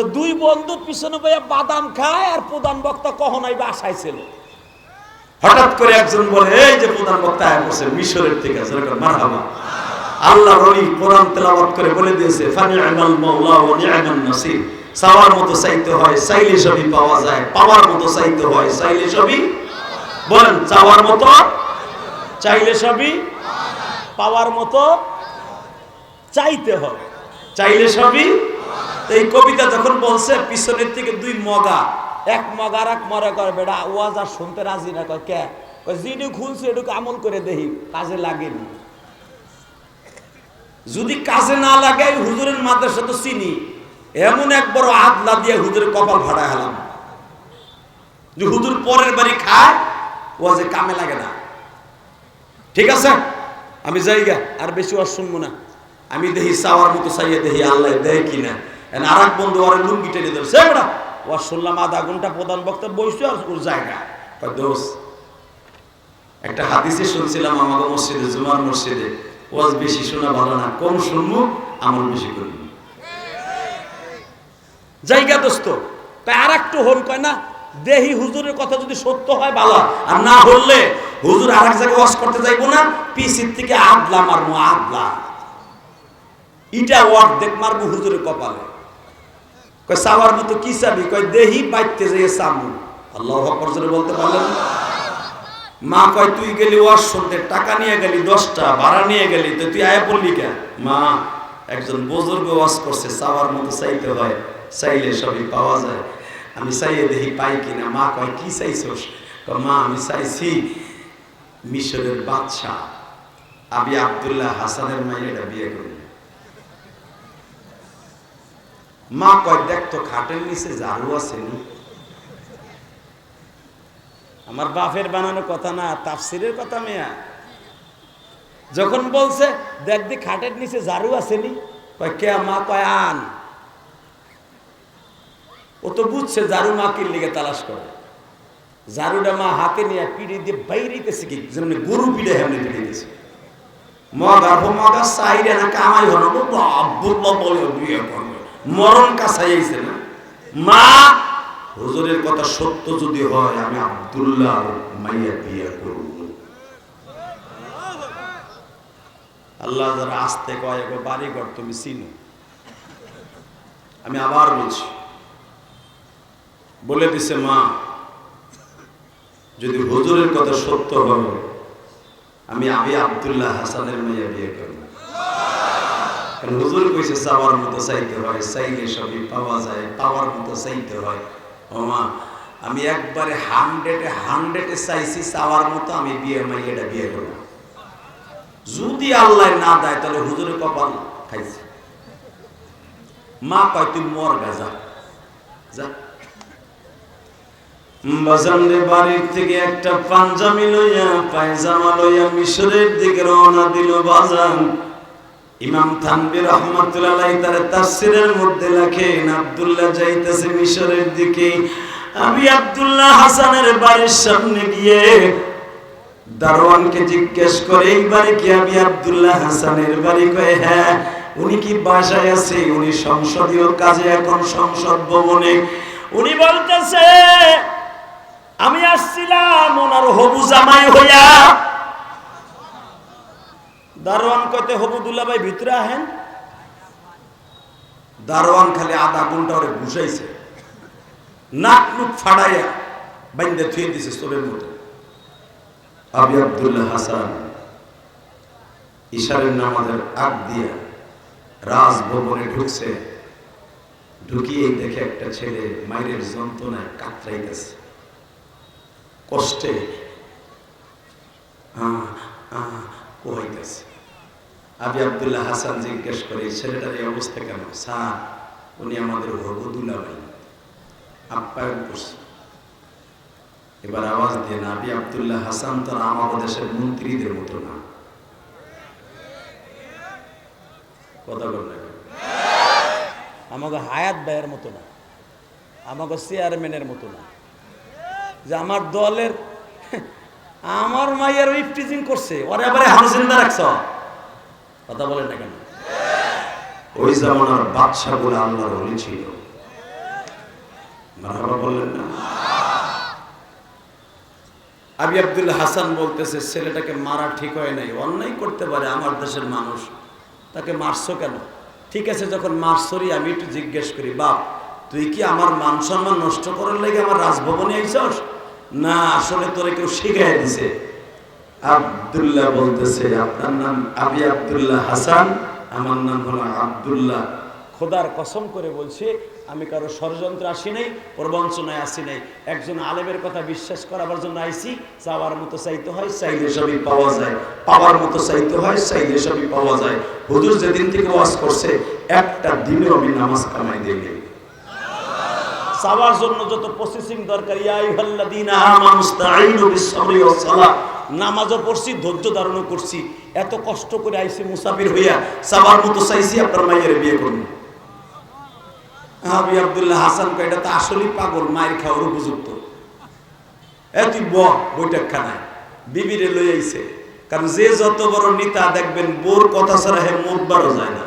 তো দুই বন্ধু পিছনে বইয়া বাদাম খায় আর প্রধান বক্তা কখনোই বাসায় ছিল। হঠাৎ করে একজন বলে, এই যে প্রধান বক্তা মিশরের থেকে মারহাবা। আল্লাহ কোরআন করে বলে দিয়েছে মাওলা নি'মান নাসির। চাওয়ার মতো চাইতে হয়, চাইলে সবই পাওয়া যায়, পাওয়ার মতো চাইতে হয়, চাইলে সবই বলেন, চাওয়ার মতো, চাইলে সবই পাওয়ার মতো চাইতে হয়। চাইলে সবই তো এই কবিতা যখন বলছে, পিছনের থেকে দুই মগা। এক মগার এক মরে করে বেড়া ওয়াজ আর শুনতে রাজি না। কয়, কে? যেটু খুলছে এটুকু আমল করে দেখি কাজে লাগেনি। যদি কাজে না লাগে হুজুরের মাদ্রাসা তো চিনি। এমন এক বড় আদলা দিয়ে হুজুরের কপাল ভাড়া হলাম যে হুজুর পরের বাড়ি খায়, ওয়াজে কামে লাগে না। ঠিক আছে? আমি যাই গা আর বেশি ওয়াজ শুনব না। আমি দেখি চাওয়ার মতো চাইয়ে দেখি আল্লাহ দেয় কিনা? আর এক বন্ধু আর লুঙ্গি টেনে বেড়া ওয়াজ শুনলাম আধা ঘণ্টা প্রধান বক্তা আর ওর জায়গা। দোষ একটা হাদিসে শুনছিলাম আমাকে মসজিদে, জুমার মসজিদে, ওয়াজ বেশি শোনা ভালো না, কম শুনব, আমল বেশি করব। জায়গা দোস্ত আর একটু হন কয় না, দেহি হুজুরের কথা যদি সত্য হয়, ভালো আর না হলে হুজুর আর এক জায়গায় ওয়াজ করতে যাইবো না পিসির থেকে আদলা মারবো আদলা। ইটা অর্ধেক মারবো হুজুরের কপালে। কয় মতো কি চাবি? কয়, দেহি বাইতে যাই চামু আল্লাহ জোরে বলতে পারলেন মা কয়, তুই গেলি ওয়াশ শুনতে টাকা নিয়ে গেলি দশটা, ভাড়া নিয়ে গেলি, তো তুই আয়া পড়লি কেন মা, একজন বুজুর্গ ওয়াশ করছে চাওয়ার মতো চাইতে হয়, চাইলে সবই পাওয়া যায়। আমি চাইয়ে দেখি পাই কিনা? মা কয়, কি চাইছোস? মা, আমি চাইছি মিশরের বাদশাহ আবি আব্দুল্লাহ হাসানের মাইয়েটা বিয়ে করি মা কয়, দেখ তো খাটের নিচে ঝাড়ু আছে আমার বাপের বানানো কথা না, তাফসিরের কথা মেয়া। যখন বলছে, দেখ দি খাটের নিচে ঝাড়ু আসেনি কয়, কে মা? কয়, আন। ও তো বুঝছে ঝাড়ু মা কির লিগে তালাশ করে। ঝাড়ুটা মা হাতে নিয়ে পিড়ি দিয়ে বাইরেতেছে কি যেমন গরু পিড়ে হেমনি পিড়িতেছে মগা ভো মগা সাইরে না কামাই হলো আব্দুল্লাহ বলে বিয়ে করবে মরণ কাছাইছে না। মা, হুজুরের কথা সত্য যদি হয়, আমি আব্দুল্লাহ মাইয়া বিয়ে করব। আল্লাহ যারা আসতে কয় গো বাড়ি ঘর তুমি চিনো? আমি আবার বলছি, বলে দিছে মা, যদি হুজুরের কথা সত্য হবে আমি আবি আব্দুল্লাহ হাসানের মেয়ে বিয়ে করব। কারণ হুজুর কইছে চাওয়ার মতো চাইতে হয়, চাইলে সবই পাওয়া যায়, পাওয়ার মতো চাইতে হয়। ও মা, আমি একবারে হান্ড্রেডে হান্ড্রেডে চাইছি চাওয়ার মতো আমি বিয়ে মাইয়েটা বিয়ে করব। যদি আল্লাহ না দেয়, তাহলে হুজুরের কপাল খাইছে। মা কয়, তুই মর গা, যা। বাড়ির থেকে একটা পাঞ্জাবি লইয়া, পায়জামা লইয়া মিশরের দিকে রওনা দিল বাজান। ইমাম থানবী রহমাতুল্লাহ তার তাফসিরের মধ্যে লেখেন, আব্দুল্লাহ যাইতেছে মিশরের দিকে। আমি আব্দুল্লাহ হাসানের বাড়ির সামনে গিয়ে দারোয়ানকে জিজ্ঞেস করে এই বাড়ি কি আমি আব্দুল্লাহ হাসানের বাড়ি? কয়ে হ্যাঁ উনি কি বাসায় আছে? উনি সংসদীয় কাজে এখন সংসদ ভবনে। উনি বলতেছে, আমি আসছিলাম ওনার হবু জামাই হইয়া দারোয়ান কইতে হবুদুল্লাহ ভাই ভিতরে আহেন। দারোয়ান খালি আধা ঘণ্টা ওরে ঘুষাইছে। নাক মুখ ফাড়াইয়া বাইন্দে থুয়ে দিছে স্টোরের মতো আবি আব্দুল্লাহ হাসান ইশারের নামাজের আগ দিয়া রাজভবনে ঢুকছে। ঢুকিয়ে দেখে একটা ছেলে মায়ের যন্ত্রণায় কাতরাইতেছে। কষ্টে আহ, আহ, কোহাইতেছে আবি আব্দুল্লাহ হাসান জিজ্ঞেস করে, ছেলেটার এই অবস্থা কেন? স্যার, উনি আমাদের হবুদুল্লাহ ভাই আপ্যায়ন করছে। এবার আওয়াজ দিয়ে নাবি আব্দুল্লাহ হাসান তো আমাদের দেশের মন্ত্রীদের মতো না। কথা আমাকে হায়াত ভাইয়ের মতো না, আমাকে চেয়ারম্যানের মতো না। যে আমার দলের আমার মাইয়ার ইফটিজিং করছে। ওরে এবারে রাখছ? কথা বলেন না কেন? ওই জামানার বাদশাহ বলে আল্লাহর অলি ছিল। মারহাবা বললেন না? আবি আব্দুল হাসান বলতেছে ছেলেটাকে মারা ঠিক হয় নাই অন্যায় করতে পারে আমার দেশের মানুষ। তাকে মারছো কেন? ঠিক আছে যখন মারছরি আমি একটু জিজ্ঞেস করি বাপ তুই কি আমার মান সম্মান নষ্ট করার লাগে আমার রাজভবনে আইসস না আসলে তোরে কেউ শিখাই দিছে। আব্দুল্লাহ বলতেছে, আপনার নাম আব্দুল্লাহ হাসান, আমার নাম হলো আব্দুল্লাহ। খোদার কসম করে বলছি, আমি কারও ষড়যন্ত্র আসি নাই, প্রবঞ্চনায় আসি নাই। একজন আলেমের কথা বিশ্বাস করাবার জন্য আইসি চাওয়ার মতো চাইতে হয়, চাইলে সবই পাওয়া যায়। পাওয়ার মতো চাইতে হয়, চাইলে সবই পাওয়া যায়। হুজুর যেদিন থেকে ওয়াজ করছে, একটা দিনেও আমি নামাজ কামাই নাই। চাওয়ার জন্য যত প্রসেসিং দরকার নামাজও পড়ছি ধৈর্য ধারণও করছি। এত কষ্ট করে আইছি মুসাফির হইয়া চাওয়ার মতো চাইছি আপনার মাইয়ের বিয়ে করুন। আবি আব্দুল্লাহ হাসান এটা তো আসলেই পাগল মায়ের খাওয়ার উপযুক্ত। এ তুই ব বৈঠক খানায়। বিবিরে লই আইছে। কারণ যে যত বড় নেতা দেখবেন বোর কথা ছাড়া হে মোটবারও যায় না।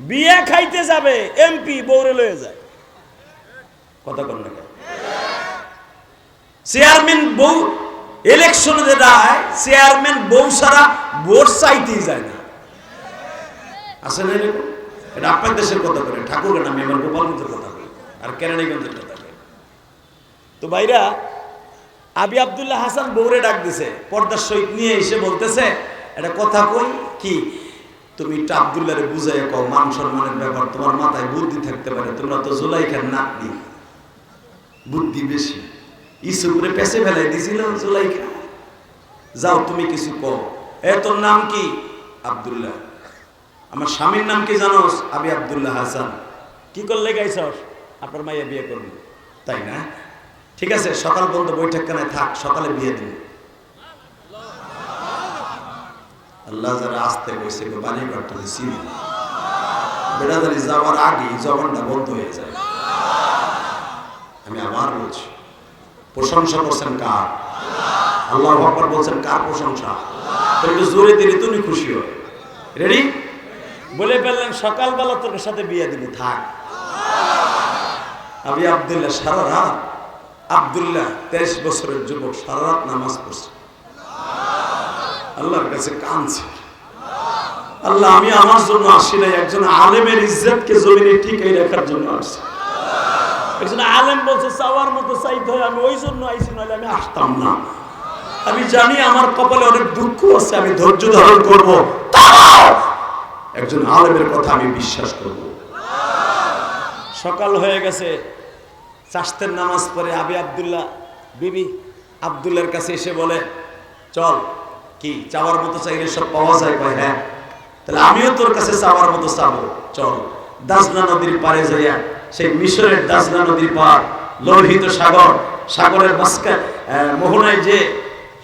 বিয়ে খাইতে যাবে এমপি বৌরে লয়ে যায়। কথা কন চেয়ারম্যান বউ ইলেকশনে যে দাঁড়ায় চেয়ারম্যান বউ সারা ভোট চাইতেই যায় না। আছে না এটা আপনার দেশের কথা করে ঠাকুর না, মেম্বার গোপালগঞ্জের কথা বলি, আর কেরানীগঞ্জের কথা বলি। তো ভাইরা, আবি আব্দুল্লাহ হাসান বৌরে ডাক দিছে, পর্দার সহিত নিয়ে এসে বলতেছে এটা কথা কই? কি? তুমি একটু আবদুল্লাহরে বুঝাই কও, মান সম্মানের ব্যাপার, তোমার মাথায় বুদ্ধি থাকতে পারে, তোমরা তো জুলাইখার নাতনি। বুদ্ধি বেশি। ইসুপুরে পেছে ফেলাই দিছিল জুলাইখা যাও, তুমি কিছু কও। এ, তোর নাম কি? আব্দুল্লাহ। আমার স্বামীর নাম কি জানোস? আবি আবদুল্লাহ হাসান। কি করলে গাইছস? আপনার মাইয়া বিয়ে করবে তাই না? ঠিক আছে, সকাল পর্যন্ত বৈঠকখানায় থাক, সকালে বিয়ে দিন আল্লাহ যারা আসতে বসে বাড়ি ঘরটা চিনি বেড়াদারি যাওয়ার আগে জবানটা বন্ধ হয়ে যায়। আমি আবার বলছি, প্রশংসা করছেন কার? আল্লাহ ভগবান বলছেন, কার প্রশংসা? একটু জোরে দিলে তুমি খুশি হয় রেডি বলে ফেললেন সকালবেলা তোর সাথে বিয়ে দিবি, থাক। আমি আবদুল্লাহ, সারা রাত, আবদুল্লাহ, তেইশ বছরের যুবক, সারা রাত নামাজ পড়ছে। আল্লাহর কাছে কাঁদছে। আল্লাহ, আমি আমার জন্য আসি নাই, একজন আলেমের ইজ্জতকে জমিনে ঠিকই রাখার জন্য আসছি। একজন আলেম বলছে মতো হয়, আমি ওই জন্য নাহলে আমি আসতাম না। আমি জানি আমার কপালে অনেক দুঃখ আছে, আমি ধৈর্য ধারণ করব। একজন আলেমের কথা আমি বিশ্বাস করব। সকাল হয়ে গেছে, চাষতের নামাজ পড়ে আবি আব্দুল্লাহ, বিবি আব্দুল্লার কাছে এসে বলে, চল। কি? চাওয়ার মতো চাইলে সব পাওয়া যায় কয় হ্যাঁ? তাহলে আমিও তোর কাছে চাওয়ার মতো চাবো। চল, দাসনা নদীর পারে যাইয়া সেই মিশরের দাসনা নদীর পার লোহিত সাগর, সাগরের মাঝখান মোহনায় যে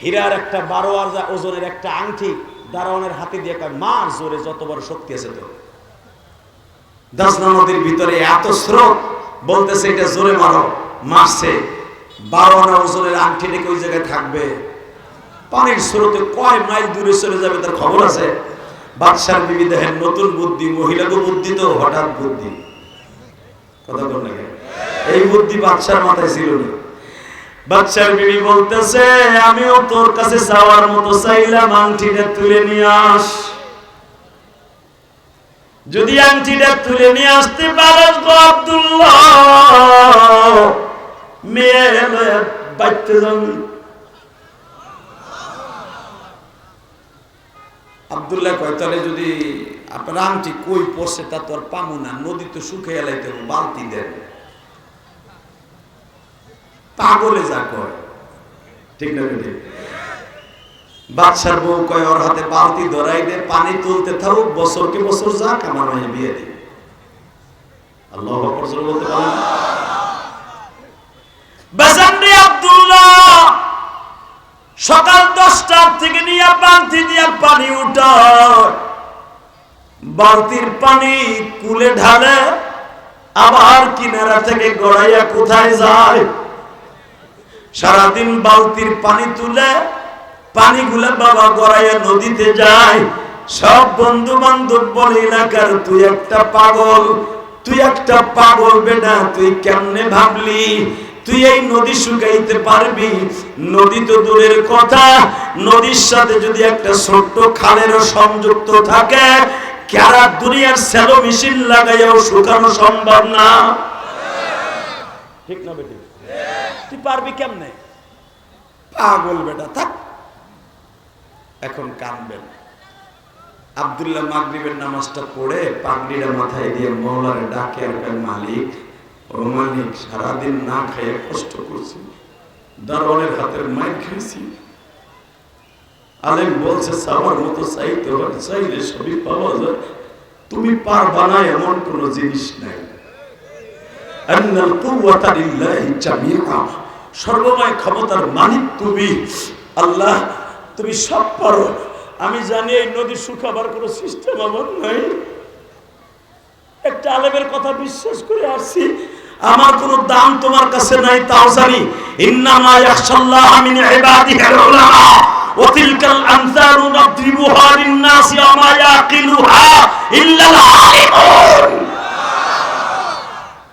হীরার একটা বারো আরজা ওজনের একটা আংটি, দারোয়ানের হাতে দিয়ে কয়, মার জোরে যত বড় শক্তি আছে তো দাসনা নদীর ভিতরে এত স্রোত, বলতেছে, এটা জোরে মারো। মারছে। বারো আনা ওজনের আংটি রেখে ওই জায়গায় থাকবে। পানির স্রোতে কয় মাইল দূরে চলে যাবে তার খবর আছে? বাদশার বিবি দেখেন, নতুন বুদ্ধি, মহিলাকে বুদ্ধি তো, হঠাৎ বুদ্ধি। কথা বল এই বুদ্ধি বাদশার মাথায় ছিল না। বাদশার বিবি বলতেছে, আমিও তোর কাছে যাওয়ার মতো চাইলাম, আংটিটা তুলে নিয়ে আস। যদি আংটিটা তুলে নিয়ে আসতে পারস গো আব্দুল্লাহ মেয়ে বাইতে আবদুল্লাহ কয়, তাহলে যদি আপনার আংটি কই পড়ছে তা তো আর পামু না নদী তো শুকে এলাইতে বালতি দেন। পাগলে যা কয়। ঠিক না ঠিক বাদশার বউ কয়, ওর হাতে বালতি ধরাই দে, পানি তুলতে থাকুক বছরকে বছর যাক, আমার মাঝে বিয়ে দিই আল্লাহ বলতে পারেন। বেজান্ডি আব্দুল্লাহ! সকাল দশটার থেকে নিয়ে বালতি দিয়ে পানি উঠায় বালতির পানি কুলে ঢালে আবার কিনারা থেকে গড়াইয়া কোথায় যায়? সারাদিন বালতির পানি তুলে পানিগুলো বাবা গড়াইয়া নদীতে যায়। সব বন্ধু বান্ধব বলে, এলাকার তুই একটা পাগল, তুই একটা পাগল বেটা, তুই কেমনে ভাবলি? তুই এই নদী শুকাইতে পারবি? নদী তো দূরের কথা। নদীর সাথে যদি একটা ছোট্ট খালেরও সংযুক্ত থাকে, কারা দুনিয়ার স্যালো মেশিন লাগাইয়াও শুকানো সম্ভব না? ঠিক না বেটি? তুই পারবি কেমনে? পাগল বেটা, থাক। এখন কানবেন। আব্দুল্লাহ মাগরিবের নামাজটা পড়ে পাগড়িটা মাথায় দিয়ে মৌলারে ডাকে মালিক ও মালিক সারাদিন না খেয়ে কষ্ট করছি। দারোয়ানের হাতের মাইর খেয়েছি। আলেম বলছে সাবার মতো চাইতে হয় চাইলে সবই পাওয়া যায়। তুমি পারবা না, এমন কোন জিনিস নাই। সর্বময় ক্ষমতার মালিক তুমি। আল্লাহ, তুমি সব পারো। আমি জানি এই নদী শুকাবার কোনো সিস্টেম আমার নাই। একটা আলেমের কথা বিশ্বাস করে আসছি। আমার কোনো দাম তোমার কাছে নাই তাও জানি। ইন্নামা ইয়াখশাল্লাহ মিন ইবাদিহিল উলামা ওয়া তিলকাল আমসালু নাদরিবুহা লিন-নাসি ওয়া মা ইয়াকিলুহা ইল্লাল আলিমুন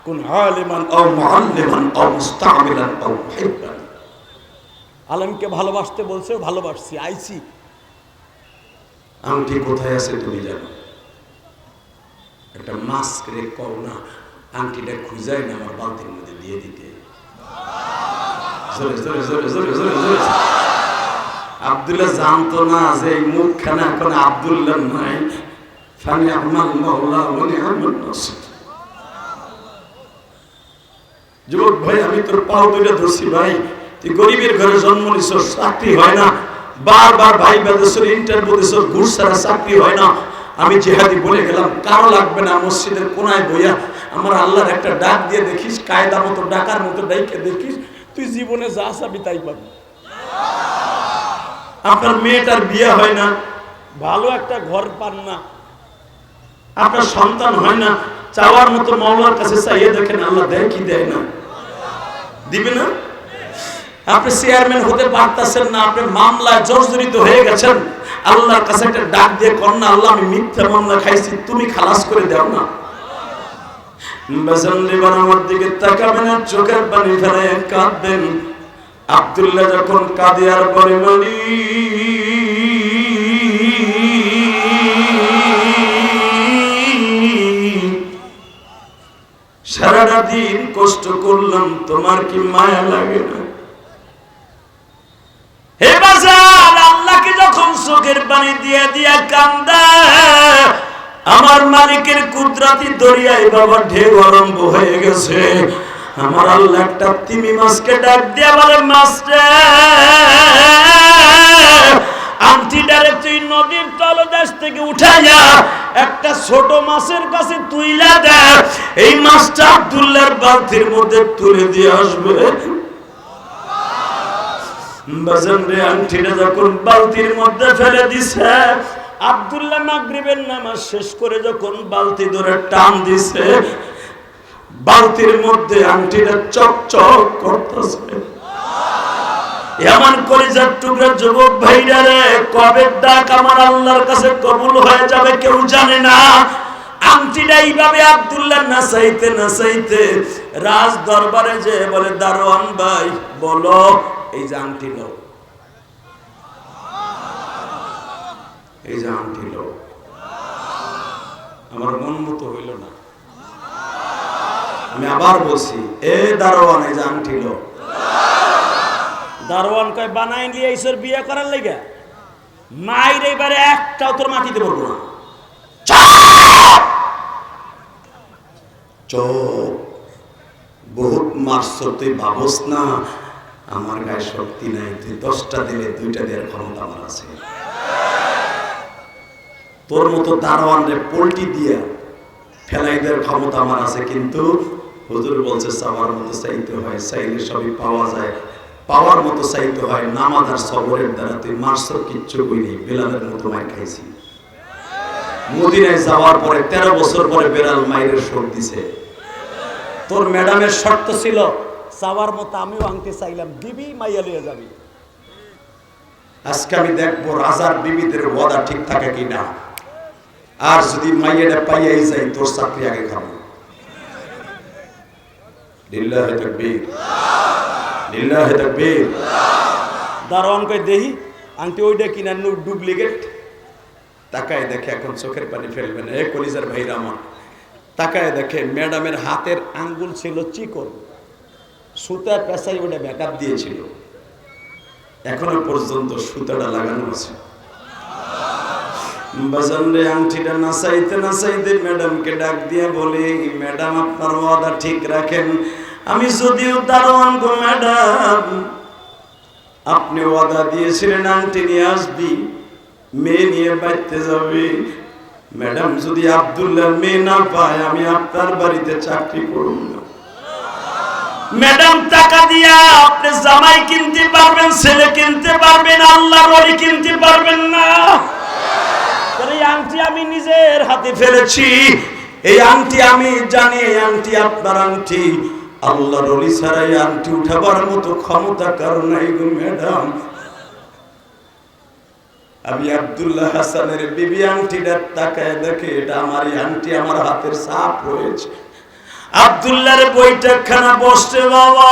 কুন আলিমান আও মুআল্লিমান আও মুস্তামিলান আও মুহিব্বান। আলেমকে ভালোবাসতে বলছে ভালোবাসছি আইছি। আংটি কোথায় আছে তুমি জানো? একটা মাস্ক রে কও না আংটিটা খুঁজাই না, আমার বালতির মধ্যে দিয়ে দিতে। আব্দুল্লাহ জানতো না যে এই মুখখানা এখন আব্দুল্লাহ নাই। ফানি মাওলা ওয়া নি'মাল যুবক ভাই, আমি তোর পাও দুইটা ধরছি ভাই। তুই গরিবের ঘরে জন্ম নিছ চাকরি হয় না। বারবার ভাই বেদেশ্বর ইন্টারভিউ দিছ ঘুষ ছাড়া চাকরি হয় না। আমি জেহাদি বলে গেলাম, কারও লাগবে না মসজিদের কোনায় বইয়া আমার আল্লাহর একটা ডাক দিয়ে দেখিস, কায়দা মতো ডাকার মতো ডাইকে দেখিস, তুই জীবনে যা চাবি তাই পাবি। আপনার মেয়েটার বিয়ে হয় না, ভালো একটা ঘর পান না, আপনার সন্তান হয় না, চাওয়ার মতো মৌলার কাছে চাইয়ে দেখেন আল্লাহ দেয় কি দেয় না। দিবে না? আপনি চেয়ারম্যান হতে পারতেছেন না, আপনি মামলায় জর্জরিত হয়ে গেছেন। আল্লাহর কাছে একটা ডাক দিয়ে কন্যা আল্লাহ, আমি মিথ্যা মামলা খাইছি, তুমি খালাস করে দাও না। আমার দিকে তাকাবেন আর চোখের পানি ফেলে কাঁদবেন। আব্দুল্লাহ যখন কাঁদে আর বলে সারাটা দিন কষ্ট করলাম, তোমার কি মায়া লাগে না? হে বাজার, আল্লাহকে যখন চোখের পানি দিয়ে দিয়া কান্দা আমার মালিকের কুদরাতি দরিয়ায় বাবা ঢেউ আরম্ভ হয়ে গেছে। আমার আল্লাহ একটা তিমি মাছকে ডাক দিয়া বলে মাছটা আংটিটারে তুই নদীর তলদেশ থেকে উঠাইয়া একটা ছোট মাছের কাছে তুইলা দে। এই মাছটা আব্দুল্লাহর বালতির মধ্যে তুলে দিয়ে আসবে। বাজান রে আংটিটা যখন বালতির মধ্যে ফেলে দিছে আব্দুল্লাহ মাগরিবের নামাজ শেষ করে যখন বালতি ধরে টান দিছে, বালতির মধ্যে আংটিটা চকচক করতেছে। এমন কলিজার টুকরা যুবক ভাইরা রে, কবে ডাক আমার আল্লাহর কাছে কবুল হয়ে যাবে কেউ জানে না। আংটিটা এইভাবে আব্দুল্লাহ নাচাইতে নাচাইতে রাজ দরবারে যে বলে, দারোয়ান ভাই, বলো, এই যে আংটি লো এই যে আংটি লো। আমার মন মতো হইল না। আমি আবার বলছি এ দারোয়ান এই যে আংটি লো। দারোয়ান কয় বানাই নিয়ে ঈশ্বর বিয়ে করার লেগে? মায়ের এবারে একটাও তোর মাটিতে পড়ব না। চোখ। বহুত মারছ তুই ভাবস না। আমার গায়ে শক্তি নাই। তুই দশটা দিলে দুইটা দেওয়ার ক্ষমতা আমার আছে। তোর মতো দারোয়ান রে দিয়া ফেলাই দেওয়ার ক্ষমতা আমার আছে, কিন্তু হুজুর বলছে চাওয়ার মতো চাইতে হয়, চাইলে সবই পাওয়া যায়। পাওয়ার মতো চাইতে হয়, নামাজ আর সবরের দ্বারা তুই মারছ কিচ্ছু কই নেই বেলালের মতো মার খাইছি। মদিনায় যাওয়ার পরে তেরো বছর পরে বেলাল মায়ের শোক দিছে। তোর ম্যাডামের শর্ত ছিল চাওয়ার মতো আমিও আনতে চাইলাম, দিবি, মাইয়া লিয়ে যাবি। আজকে আমি দেখব রাজার বিবিদের ওয়াদা ঠিক থাকে কিনা। আর যদি মাইয়াটা পাইয়াই যাই তোর চাকরি আগে খাব। লিল্লাহি তাকবীর। লিল্লাহি তাকবীর। দারোয়ান কই দেহি আংটি ওইটা কিনা ডুপ্লিকেট। তাকায় দেখে এখন চোখের পানি ফেলবে না। এ কলিজার ভাইরা আমার। তাকায় দেখে ম্যাডামের হাতের আঙ্গুল ছিল চিকন। সুতা পেশাই ওটা ব্যাকআপ দিয়েছিল। এখনও পর্যন্ত সুতাটা লাগানো আছে। বাজান রে আংটিটা নাচাইতে নাচাইতে ম্যাডামকে ডাক দিয়ে বলে, ম্যাডাম, আপনার ওয়াদা ঠিক রাখেন। আমি যদিও দারোয়ান গো ম্যাডাম, আপনি ওয়াদা দিয়েছিলেন আংটি নিয়ে আসবি, মেয়ে নিয়ে বাড়তে যাবে। ম্যাডাম, যদি আব্দুল্লাহ মেয়ে না পায়, আমি আপনার বাড়িতে চাকরি করব ম্যাডাম, টাকা দিয়া আপনি জামাই কিনতে পারবেন, ছেলে কিনতে পারবেন, আল্লাহর ওলি কিনতে পারবেন না। আংটি আমি নিজের হাতে ফেলেছি। এই আংটি আমি জানি, এই আংটি আপনার আংটি। আল্লাহর ওলি ছাড়া এই আংটি উঠাবার মতো ক্ষমতা কারণ নাই গো ম্যাডাম। আমি আব্দুল্লাহ হাসানের বিবি আংটিটার তাকায় দেখে, এটা আমার আংটি আমার হাতের সাপ রয়েছে। আব্দুল্লাহর বইটা খানা বসছে বাবা।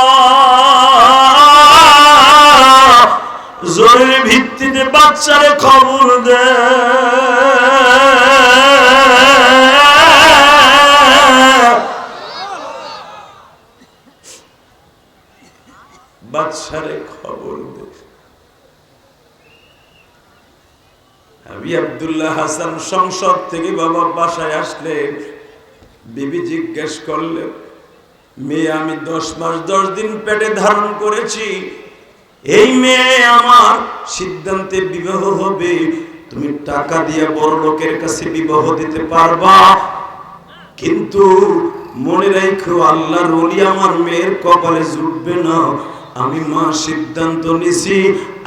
জরুরি ভিত্তিতে বাচ্চারে খবর দে বাচ্চারে খবর দে আমি আব্দুল্লাহ হাসান সংসদ থেকে বাবা বাসায় আসলেন। বিবি জিজ্ঞেস করলেন, মেয়ে, আমি দশ মাস, দশ দিন পেটে ধারণ করেছি। এই মেয়ে আমার সিদ্ধান্তে বিবাহ হবে। তুমি টাকা দিয়ে বড় লোকের কাছে বিবাহ দিতে পারবা। কিন্তু মনে রাখো আল্লাহর ওলি আমার মেয়ের কপালে জুটবে না। আমি মা সিদ্ধান্ত নিছি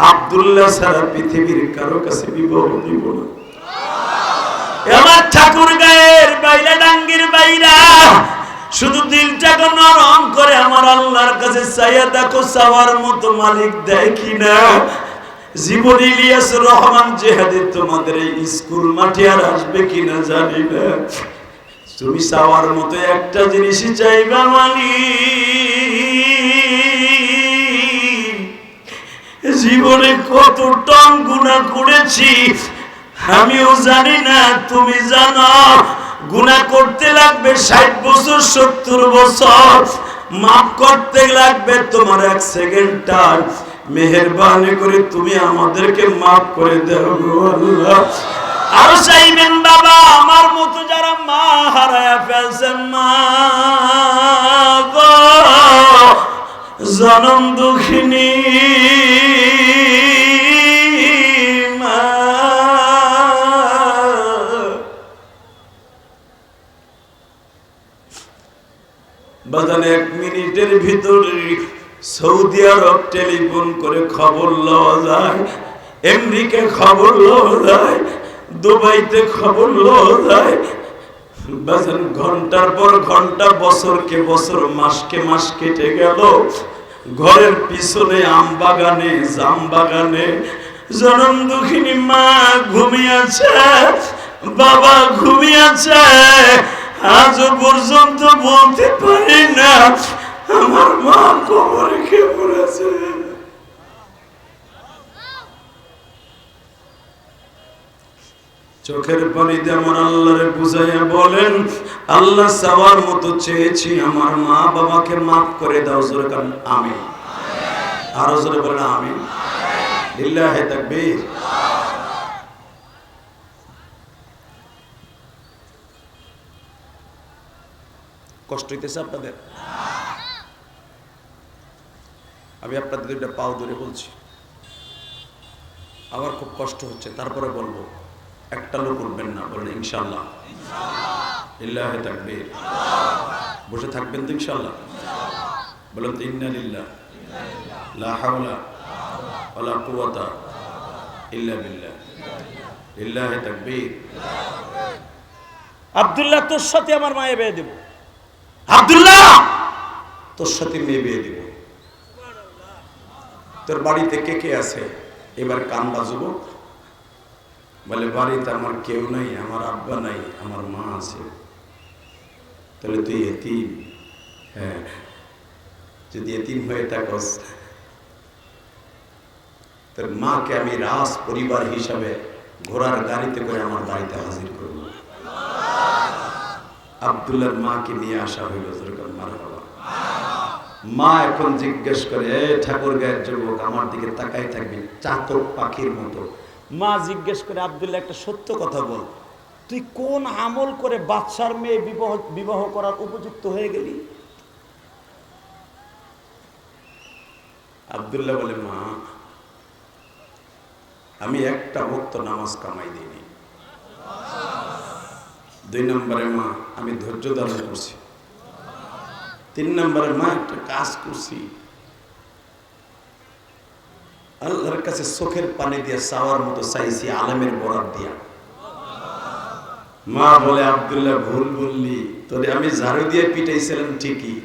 আব্দুল্লাহ সারা পৃথিবীর কারও কাছে বিবাহ দিব না। আমার ঠাকুর গায়ের বাইরা, ডাঙ্গির বাইরা। শুধু দিলটাকে নরম করে আমার আল্লাহর কাছে চাইয়া দেখো, চাওয়ার মতো মালিক দেয় কিনা। জীবন ইলিয়াস রহমান জেহাদের তোমাদের এই স্কুল মাঠে আর আসবে কিনা জানি না। তুমি চাওয়ার মতো একটা জিনিসই চাইবা মালিক। জীবনে কত টন গুণা করেছি, আমিও জানি না, তুমি জানো। গুণা করতে লাগবে ষাট বছর, সত্তর বছর। মাফ করতে লাগবে তোমার এক সেকেন্ড টাইম মেহরবানি করে তুমি আমাদেরকে মাফ করে দেও আল্লাহ। আর চাইবেন বাবা, আমার মতো যারা মা হারায়া ফেলছেন মা জনম দুঃখিনী। বাজান এক মিনিটের ভিতরে সৌদি আরব টেলিফোন করে খবর লওয়া যায়, আমেরিকা খবর লওয়া যায়, দুবাইতে খবর লওয়া যায়। বাজান ঘণ্টার পর ঘণ্টা, বছরকে বছর, মাসকে মাস কেটে গেল। ঘরের পিছনে আম বাগানে, জাম বাগানে জনম দুঃখিনী মা ঘুমিয়েছে, বাবা ঘুমিয়েছে। আজও পর্যন্ত বলতে পারি না, আমার মা কবরে কে পড়েছে। চোখের পানি যেমন আল্লাহরে বুঝাইয়া বলেন, আল্লাহ সবার মতো চেয়েছি, আমার মা বাবাকে মাফ করে দাও, জোরে কারণ আমি আরও জোরে বলেন আমি লিল্লাহে তাকবীর। কষ্ট হইতেছে আপনাদের? আমি আপনাদের দুইটা পাও ধরে বলছি। আমার খুব কষ্ট হচ্ছে, তারপরে বলব, একটা লোক উঠবেন না বলেন ইনশাল্লাহ ইল্লাহ তাকবীর। বসে থাকবেন তো ইনশাল্লাহ বলেন তো ইন্না লিল্লাহ। লা হাওলা ওয়ালা ইল্লা বিল্লাহ। ইল্লাহ তাকবীর। আব্দুল্লাহ তোর সাথে আমার মায়ে বিয়ে দেব। আব্দুল্লাহ, তোর সাথে মেয়ে বিয়ে দেব। তোর বাড়িতে কে কে আছে? এবার কান বাজবো বলে, বাড়িতে আমার কেউ নাই, আমার আব্বা নাই, আমার মা আছে। তাহলে তুই এতিম? হ্যাঁ। যদি এতিম হয়ে থাকস, তোর মাকে আমি রাস পরিবার হিসাবে ঘোড়ার গাড়িতে করে আমার বাড়িতে হাজির করব। আবদুল্লার মাকে নিয়ে আসা হইল যেরকম মার বাবা। মা এখন জিজ্ঞেস করে, এ ঠাকুর গায়ের যুবক, আমার দিকে তাকাই থাকবি, চাতক পাখির মতো। মা জিজ্ঞেস করে, আবদুল্লাহ, একটা সত্য কথা বল। তুই কোন আমল করে বাদশার মেয়ে বিবাহ বিবাহ করার উপযুক্ত হয়ে গেলি? আবদুল্লাহ বলে, মা, আমি একটা ভক্ত নামাজ কামাই দিইনি। দুই নম্বরে মা, আমি ধৈর্য ধারণ করছি। তিন নম্বরে মা, একটা কাজ করছি। আল্লাহর কাছে চোখের পানি দিয়ে, চাওয়ার মতো চাইছি, আলেমের বরাদ দিয়া। মা বলে, আবদুল্লাহ, ভুল বললি। তোরে আমি ঝাড়ু দিয়ে পিটাইছিলাম ঠিকই।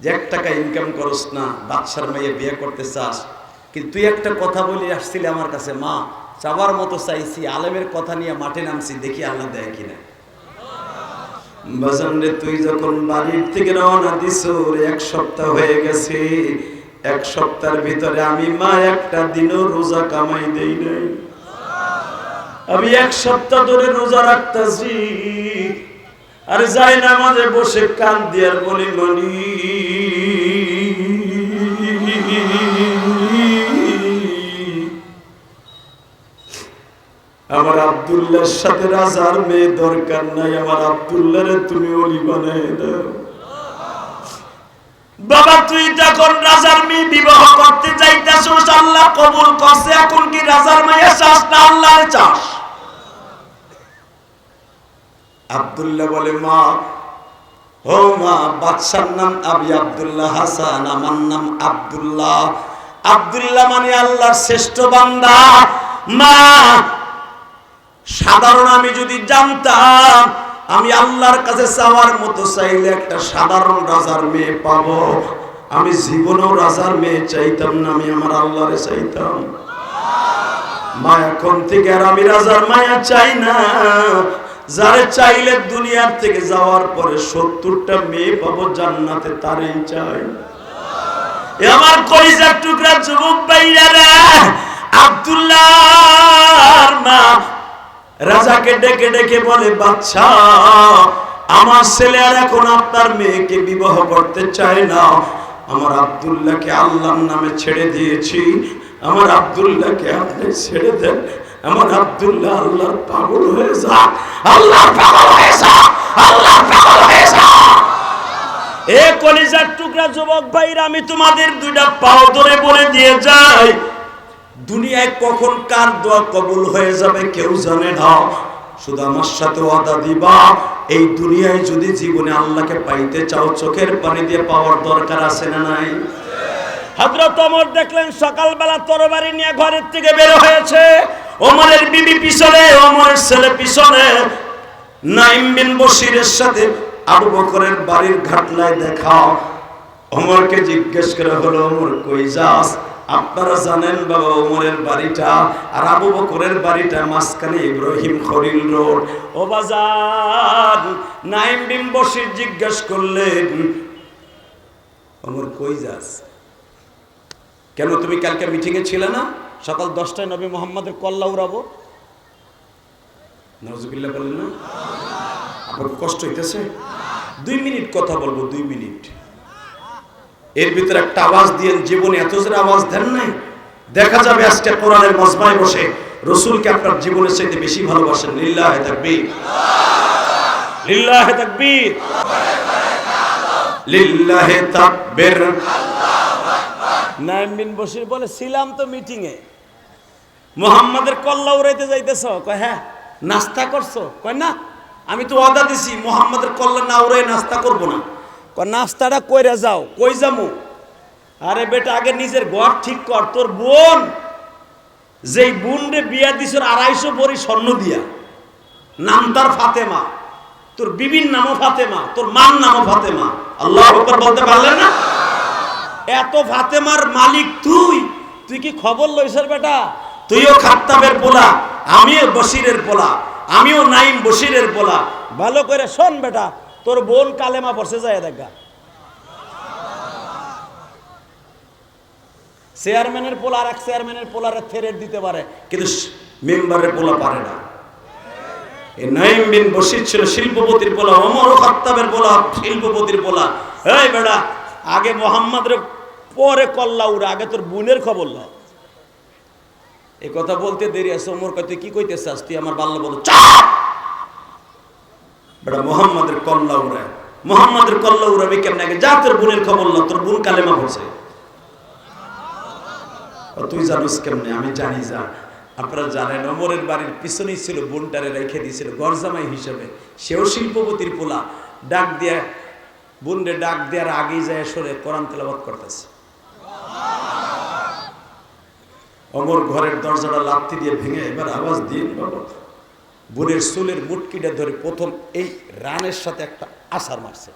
যে এক টাকা ইনকাম করস না, বাদশার মেয়ে বিয়ে করতে চাস। কিন্তু তুই একটা কথা বলে আসছিলি আমার কাছে, মা চাওয়ার মতো চাইছি, আলেমের কথা নিয়ে মাঠে নামছি, দেখি আল্লাহ দেয় কিনা। তুই যখন বাড়ির থেকে রওনা দিস এক সপ্তাহ হয়ে গেছে। এক সপ্তাহের ভিতরে আমি মা একটা দিনও রোজা কামাই দেই নাই। আমি এক সপ্তাহ ধরে রোজা রাখতেছি। আর যাই না, মাঝে বসে কান দিয়ার বলি, মনি। আমার আব্দুল্লাহর সাথে রাজার মেয়ে দরকার নাই, আমার আব্দুল্লাহরে তুমি অলি বানায় দাও। বাবা, তুই যখন রাজার মেয়ে বিবাহ করতে যাইতেছিস, আল্লাহ কবুল করছে, এখন কি রাজার মেয়ে চাস না আল্লাহর চাস আব্দুল্লাহ বলে, মা, ও মা, বাদশার নাম আবি আব্দুল্লাহ হাসান, আমার নাম আব্দুল্লাহ। আব্দুল্লাহ মানে আল্লাহর শ্রেষ্ঠ বান্দা। মা সাধারণ আমি যদি জানতাম, আমি আল্লাহর কাছে চাওয়ার মতো চাইলে একটা সাধারণ রাজার মেয়ে পাবো। আমি জীবনেও রাজার মেয়ে চাইতাম না, আমি আমার আল্লাহরে চাইতাম। মা, এখন থেকে আর আমি রাজার মায়া চাই না। যারে চাইলে দুনিয়ার থেকে যাওয়ার পরে সত্তরটা মেয়ে পাবো, জান্নাতে তারই চাই। আমার কলিজার টুকরা যুবক ভাইরা রে আব্দুল্লাহর মা রাজাকে ডেকে ডেকে বলে, বাচ্চা, আমার ছেলে আর এখন আপনার মেয়েকে বিবাহ করতে চায় না। আমার আব্দুল্লাহকে আল্লাহর নামে ছেড়ে দিয়েছি। আমার আব্দুল্লাহকে আপনি ছেড়ে দেন। আমার আব্দুল্লাহ আল্লাহর পাগল হয়ে যা। আল্লাহর পাগল হয়ে যা। আল্লাহর পাগল হয়ে যা। এ কলিজার টুকরা যুবক ভাইরা, আমি তোমাদের দুইটা পাও ধরে বলে দিয়ে যাই। দুনিয়ায় কখন কার দোয়া কবুল হয়ে যাবে কেউ জানে না। শুধু আমার সাথে ওয়াদা দিবা, এই দুনিয়ায় যদি জীবনে আল্লাহকে পাইতে চাও, চোখের পানি দিয়ে পাওয়ার দরকার আছে না নাই? হযরত ওমর দেখলেন, সকালবেলা তরবারি নিয়ে ঘরের থেকে বের হয়েছে। ওমরের বিবি পিছনে, ওমরের ছেলে পিছনে। নাইম বিন বশিরের সাথে আবু বকরের বাড়ির ঘাটলায় দেখা। ওমরকে জিজ্ঞেস করে হলো, ওমর, কই যাস? আপনারা জানেন বাবা ওমরের বাড়িটা আর আবু বকরের বাড়িটা মাঝখানে ইব্রাহিম খলিল রোড। ও বাজার নাইম বিন বশির জিজ্ঞেস করলেন, ওমর কই যাস? কেন তুমি কালকে মিটিংয়ে ছিলে না? সকাল দশটায় নবী মোহাম্মদের কল্লা উড়াবো। নজবিল্লা বললেন না। আপনার কষ্ট হইতেছে? দুই মিনিট কথা বলব, দুই মিনিট। এর ভিতরে একটা আওয়াজ দিয়ে জীবনে এত জোরে আওয়াজ দেন নাই। দেখা যাবে আজকে কোরআনের মজমায় বসে রসুলকে আপনার জীবনের চাইতে বেশি ভালোবাসেন। লিল্লাহে তাকবীর। লিল্লাহে তাকবীর। লিল্লাহে তাকবীর। নাইম বিন বসির বলে ছিলাম তো মিটিং এ মোহাম্মদের কল্লা উড়াইতে যাইতেছ। কয় হ্যাঁ নাস্তা করছ? কয় না আমি তো ওয়াদা দিছি মোহাম্মদের কল্লা না উড়াই নাস্তা করব না। নাস্তাটা কইরা যাও। কই যামু? আরে বেটা, আগে নিজের ঘর ঠিক কর। তোর বোন, যেই বোন রে বিয়া দিছ আড়াইশো বড়ি স্বর্ণ দিয়া। নাম তার ফাতেমা। তোর বিবির নামও ফাতেমা, তোর মান নামও ফাতেমা। আল্লাহ বলতে পারলেন না? এত ফাতেমার মালিক তুই। তুই কি খবর লইছর বেটা? তুইও খাত্তাবের পোলা, আমিও বসিরের পোলা, আমিও নাইম বসিরের পোলা। ভালো করে শোন বেটা তোর বোন কালেমা বসে যায় দেখা চেয়ারম্যানের পোলা আর এক চেয়ারম্যানের পোলারে থেরেট দিতে পারে, কিন্তু মেম্বারের পোলা পারে না। নাইম বিন বসির ছিল শিল্পপতির পোলা অমর খত্তাবের পোলা, শিল্পপতির পোলা। এই বেড়া, আগে মোহাম্মদের পরে কল্লা উড়া, আগে তোর বোনের খবর লাও এই কথা বলতে দেরি আছে, ওমর কয় কি কইতে চাস আমার বাল্য বলো। চাপ! বেটা মোহাম্মদের কল্লা উড়ায় মোহাম্মদের কল্লা উড়াবে কেমন? আগে যা তোর বোনের খবর লাও তোর বোন কালেমা পড়ছে। তুই জানিস কেমনে? আমি জানি, যা। আপনারা জানেন অমরের বাড়ির পিছনেই ছিল বোনটারে রেখে দিয়েছিল গরজামাই হিসেবে। সেও শিল্পপতির পোলা। ডাক দিয়ে, বোনরে ডাক দেওয়ার আগেই যায় সরে কোরআন তেলাবাদ করতেছে। অমর ঘরের দরজাটা লাথি দিয়ে ভেঙে এবার আওয়াজ দিয়ে বাবা বোনের চুলের মুটকিটা ধরে প্রথম এই রানের সাথে একটা আসার মারছে।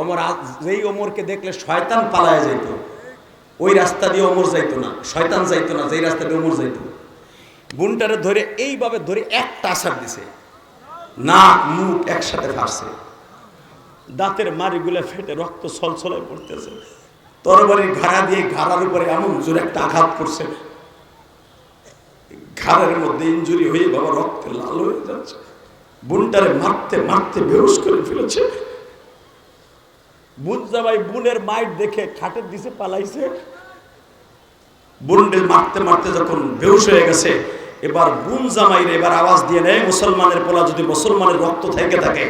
অমর যেই অমরকে দেখলে শয়তান পালায় যাইতো, ওই রাস্তা দিয়ে অমর যাইতো না, শয়তান যাইতো না, যেই রাস্তা দিয়ে অমর যাইতো। বুনটারে ধরে এইভাবে ধরে একটা আসার দিছে। নাক, মুখ একসাথে ফাটছে দাঁতের মারিগুলো ফেটে রক্ত ছলছলায় পড়তেছে। তরবারির ঘাড়া দিয়ে ঘাড়ার উপরে এমন জোরে একটা আঘাত করছে ঘাড়ের মধ্যে ইঞ্জুরি হয়ে বাবা রক্তে লাল হয়ে যাচ্ছে। বুনটারে মারতে মারতে বেহুশ করে ফেলেছে। মাইট দেখে খাটের দিছে পালাইছে। মারতে মারতে যখন হয়ে গেছে, এবার বুন জামাইরে এবার আওয়াজ দিয়ে নেয়, মুসলমানের পোলা যদি মুসলমানের রক্ত থেকে থাকে,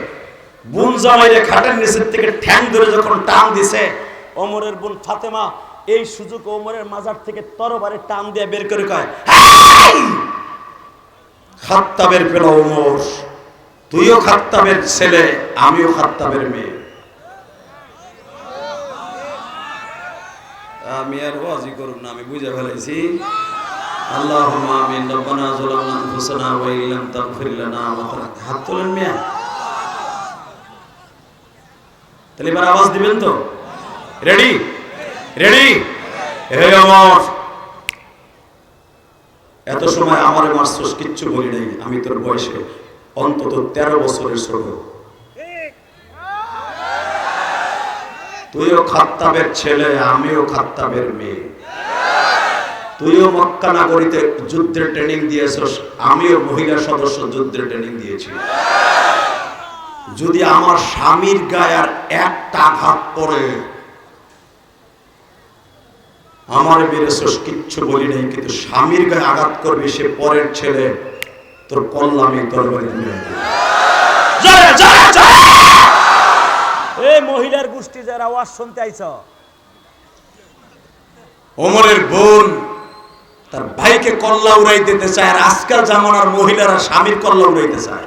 বুন জামাইরে খাটের নিচের থেকে ঠ্যাং ধরে যখন টান দিছে, অমরের বোন ফাতেমা এই সুযোগ ওমরের মাজার থেকে তরবারে টান দিয়ে বের করে কয়! খাত্তাবের পেলা ওমর। তুইও খাত্তাবের ছেলে, আমিও খাত্তাবের মেয়ে। আমি আর ওয়াজি করুন না, আমি বুঝে ফেলেছি আল্লাহুম্মা আমিন, রব্বানা যালামনা আনফুসানা ওয়া ইল্লাম তাগফির লানা ওয়া তারহামনা হাত তোলেন মিয়া। তাহলে এবার আওয়াজ দিবেন তো? রেডি রেডি হে এত সময় আমারে মারছস কিচ্ছু বলি নাই। আমি তোর বয়সে অন্তত তেরো বছরের ছোট। তুইও খাত্তাবের ছেলে আমিও খাত্তাবের মেয়ে। তুইও মক্কা নগরীতে যুদ্ধের ট্রেনিং দিয়েছস আমিও মহিলা সদস্য যুদ্ধের ট্রেনিং দিয়েছি। যদি আমার স্বামীর গায়ে আর একটা আঘাত পড়ে আমার বেরেছস কিচ্ছু বলি নাই কিন্তু স্বামীর গায়ে আঘাত করবি সে পরের ছেলে তোর কল্লামে তরবারি এই মহিলার গোষ্ঠী যারা আওয়াজ শুনতে আইছ? ওমরের বোন তার ভাইকে কল্লা উড়াই দিতে চায় আর আজকাল জামানার মহিলারা স্বামীর কল্লা উড়াইতে চায়।